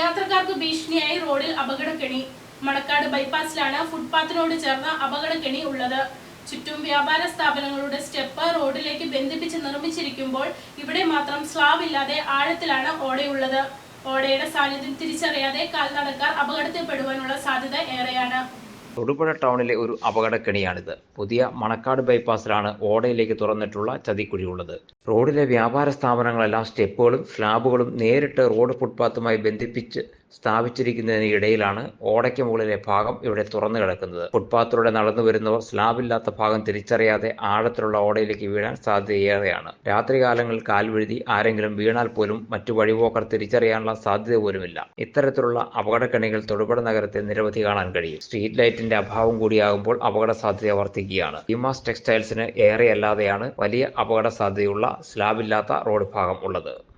യാത്രക്കാർക്ക് ഭീഷണിയായി റോഡിൽ അപകടക്കെണി. മണക്കാട് ബൈപ്പാസിലാണ് ഫുട്പാത്തിനോട് ചേർന്ന അപകടക്കെണി ഉള്ളത്. ചുറ്റും വ്യാപാര സ്ഥാപനങ്ങളുടെ സ്റ്റെപ്പ് റോഡിലേക്ക് ബന്ധിപ്പിച്ച് നിർമ്മിച്ചിരിക്കുമ്പോൾ ഇവിടെ മാത്രം സ്ലാബ് ഇല്ലാതെ ആഴത്തിലാണ് ഓടയുള്ളത്. ഓടയുടെ സാന്നിധ്യം തിരിച്ചറിയാതെ കാൽനടക്കാർ അപകടത്തിൽപ്പെടുവാനുള്ള സാധ്യത ഏറെയാണ്. തൊടുപുഴ ടൗണിലെ ഒരു അപകടക്കെണിയാണിത്. പുതിയ മണക്കാട് ബൈപ്പാസിലാണ് ഓടയിലേക്ക് തുറന്നിട്ടുള്ള ചതിക്കുഴിയുള്ളത്. റോഡിലെ വ്യാപാര സ്ഥാപനങ്ങളെല്ലാം സ്റ്റെപ്പുകളും സ്ലാബുകളും നേരിട്ട് റോഡ് ഫുട്പാത്തുമായി ബന്ധിപ്പിച്ച് സ്ഥാപിച്ചിരിക്കുന്നതിന് ഇടയിലാണ് ഓടയ്ക്ക് മുകളിലെ ഭാഗം ഇവിടെ തുറന്നു കിടക്കുന്നത്. ഫുട്പാത്തിലൂടെ നടന്നു വരുന്നവർ സ്ലാബില്ലാത്ത ഭാഗം തിരിച്ചറിയാതെ ആഴത്തിലുള്ള ഓടയിലേക്ക് വീഴാൻ സാധ്യതയേറെയാണ്. രാത്രികാലങ്ങളിൽ കാൽവഴുതി ആരെങ്കിലും വീണാൽ പോലും മറ്റു വഴിപോക്കർ തിരിച്ചറിയാനുള്ള സാധ്യത പോലുമില്ല. ഇത്തരത്തിലുള്ള അപകടക്കെണികൾ തൊടുപുഴ നഗരത്തെ നിരവധി കാണാൻ കഴിയും. സ്ട്രീറ്റ് ലൈറ്റിന്റെ അഭാവം കൂടിയാകുമ്പോൾ അപകട സാധ്യത വർദ്ധിക്കുകയാണ്. ഹിമാസ് ടെക്സ്റ്റൈൽസിന് ഏറെയല്ലാതെയാണ് വലിയ അപകട സാധ്യതയുള്ള സ്ലാബില്ലാത്ത റോഡ് ഭാഗം ഉള്ളത്.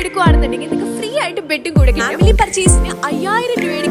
എടുക്കുകയാണെന്നുണ്ടെങ്കിൽ നിങ്ങൾക്ക് ഫ്രീ ആയിട്ട് ബെഡും കൂടെ ഫാമിലി പർച്ചേസിന് അയ്യായിരം രൂപയുടെ